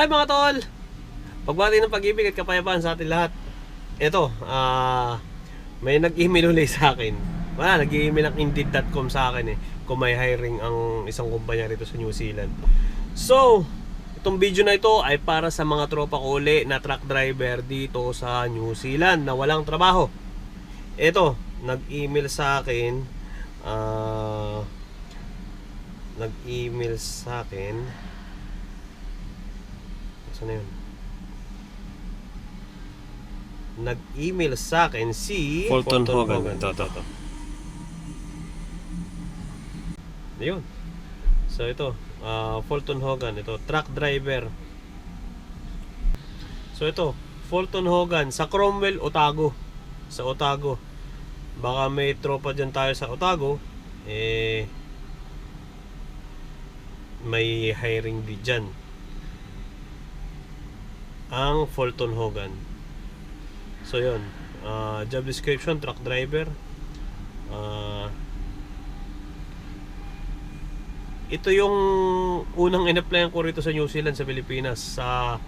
Hi mga tol! Pagbati ng pag-ibig at kapayapaan sa atin lahat. Ito, ah may nag-email ulit sa akin. Wala, nag-email ang Indeed.com sa akin eh. Kung may hiring ang isang kumpanya rito sa New Zealand. So, itong video na ito ay para sa mga tropa ko uli na truck driver dito sa New Zealand na walang trabaho. Ito, nag-email sa akin. ah nag-email sa akin. Saan na yun? Nag-email sa akin si Fulton Hogan. Ito, ito, ito. Ayun. So ito, ah, Fulton Hogan, ito, truck driver. So ito, Fulton Hogan sa Cromwell, Otago. Sa Otago. Baka may tropa dyan tayo sa Otago. Eh, may hiring di dyan. Ang Fulton Hogan. So yun, ah, job description, truck driver. Ah, ito yung unang in-applyan ko rito sa New Zealand sa Pilipinas sa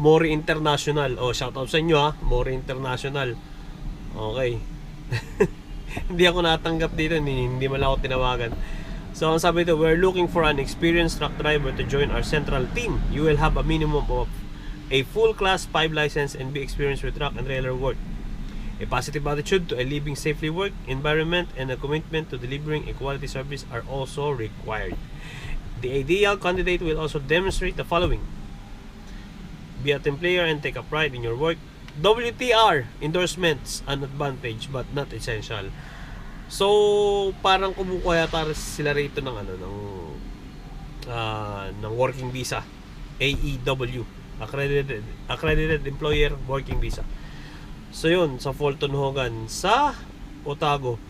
Mori International. Oh, shout out sa inyo ha, Mori International. Okay. hindi ako natanggap dito, hindi, hindi man ako tinawagan. So, ang sabi dito, we're looking for an experienced truck driver to join our central team. You will have a minimum of a full class 5 license and be experienced with truck and trailer work. A positive attitude to a living safely work environment and a commitment to delivering a quality service are also required. The ideal candidate will also demonstrate the following. Be a team player and take a pride in your work. WTR endorsements an advantage but not essential. So, parang kumukuha yata sila rito ng ano ng ah, ng working visa. AEW, accredited accredited employer working visa. So yun, sa Fulton Hogan, sa Otago.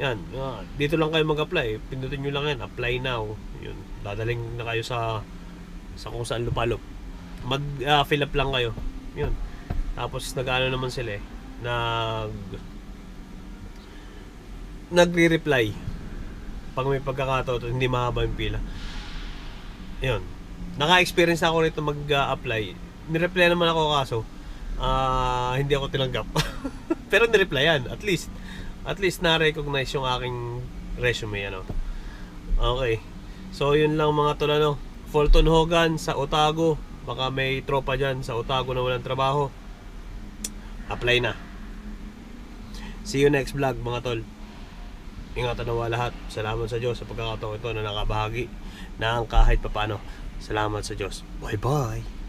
Yan, ah, dito lang kayo mag-apply. Pindutin nyo lang yan, apply now. Yun, dadaling na kayo sa sa kung saan lupalop. Mag-fill up lang kayo. Yun. Tapos nag-ano naman sila eh, nag nagre-reply pag may pagkakataon at hindi mahaba yung pila. Yun. Naka-experience ako rito mag-apply. Nireply naman ako kaso ah hindi ako tinanggap. Pero nireplyan, at least. At least na-recognize yung aking resume, ano. Okay. So, yun lang mga tol, ano. Fulton Hogan sa Otago. Baka may tropa dyan sa Otago na walang trabaho. Apply na. See you next vlog, mga tol. Ingatan nawa lahat. Salamat sa Diyos sa pagkakataon ito na nakabahagi ng kahit papano. Salamat sa Diyos. Bye-bye.